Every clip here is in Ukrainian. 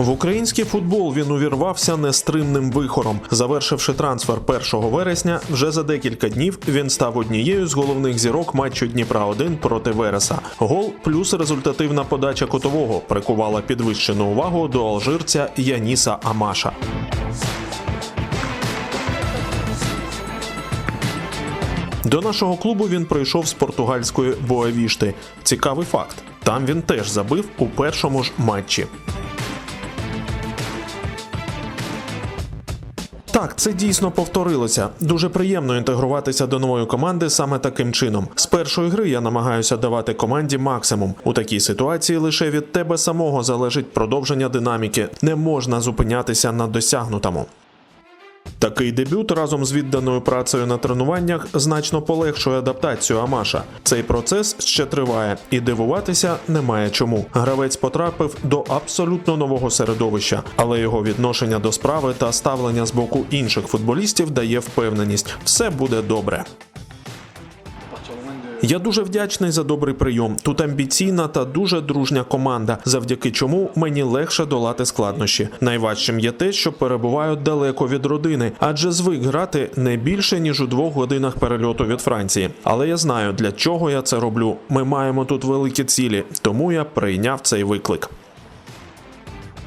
В український футбол він увірвався нестримним вихором. Завершивши трансфер 1 вересня, вже за декілька днів він став однією з головних зірок матчу Дніпра 1 проти Вереса. Гол плюс результативна подача котового прикувала підвищену увагу до алжирця Яніса Амаша. До нашого клубу він прийшов з португальської Боавішти. Цікавий факт: там він теж забив у першому ж матчі. Так, це дійсно повторилося. Дуже приємно інтегруватися до нової команди саме таким чином. З першої гри я намагаюся давати команді максимум. У такій ситуації лише від тебе самого залежить продовження динаміки. Не можна зупинятися на досягнутому. Такий дебют разом з відданою працею на тренуваннях значно полегшує адаптацію Амаша. Цей процес ще триває, і дивуватися немає чому. Гравець потрапив до абсолютно нового середовища, але його відношення до справи та ставлення з боку інших футболістів дає впевненість, все буде добре. Я дуже вдячний за добрий прийом. Тут амбіційна та дуже дружня команда, завдяки чому мені легше долати складнощі. Найважчим є те, що перебуваю далеко від родини, адже звик грати не більше ніж у двох годинах перельоту від Франції. Але я знаю, для чого я це роблю. Ми маємо тут великі цілі, тому я прийняв цей виклик.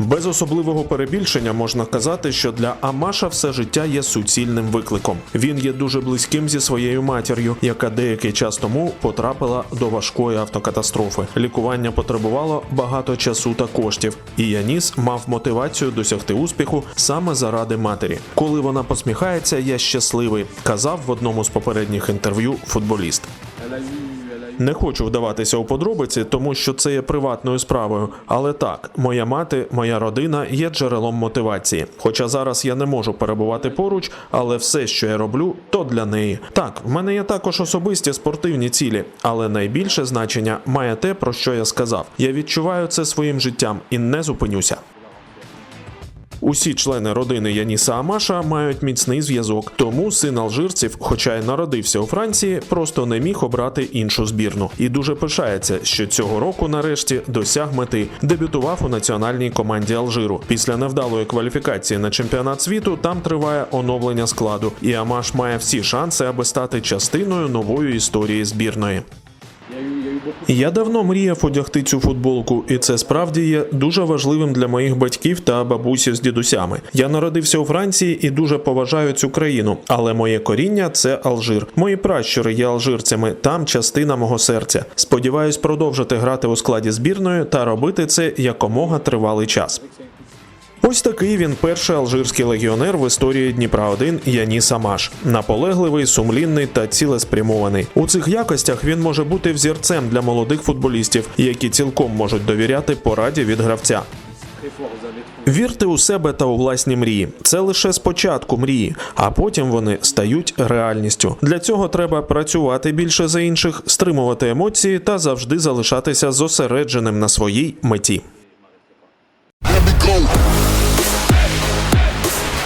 Без особливого перебільшення можна казати, що для Амаша все життя є суцільним викликом. Він є дуже близьким зі своєю матір'ю, яка деякий час тому потрапила до важкої автокатастрофи. Лікування потребувало багато часу та коштів, і Яніс мав мотивацію досягти успіху саме заради матері. Коли вона посміхається, я щасливий, казав в одному з попередніх інтерв'ю футболіст. Не хочу вдаватися у подробиці, тому що це є приватною справою. Але так, моя мати, моя родина є джерелом мотивації. Хоча зараз я не можу перебувати поруч, але все, що я роблю, то для неї. Так, в мене є також особисті спортивні цілі, але найбільше значення має те, про що я сказав. Я відчуваю це своїм життям і не зупинюся. Усі члени родини Яніса Амаша мають міцний зв'язок, тому син алжирців, хоча й народився у Франції, просто не міг обрати іншу збірну і дуже пишається, що цього року нарешті досяг мети. Дебютував у національній команді Алжиру. Після невдалої кваліфікації на чемпіонат світу там триває оновлення складу, і Амаш має всі шанси, аби стати частиною нової історії збірної. Я давно мріяв одягти цю футболку, і це справді є дуже важливим для моїх батьків та бабусі з дідусями. Я народився у Франції і дуже поважаю цю країну, але моє коріння це Алжир. Мої пращури є алжирцями, там частина мого серця. Сподіваюсь продовжити грати у складі збірної та робити це якомога тривалий час. Ось такий він перший алжирський легіонер в історії Дніпра 1 Яніс Амаш. Наполегливий, сумлінний та цілеспрямований. У цих якостях він може бути взірцем для молодих футболістів, які цілком можуть довіряти пораді від гравця. Вірте у себе та у власні мрії. Це лише спочатку мрії, а потім вони стають реальністю. Для цього треба працювати більше за інших, стримувати емоції та завжди залишатися зосередженим на своїй меті.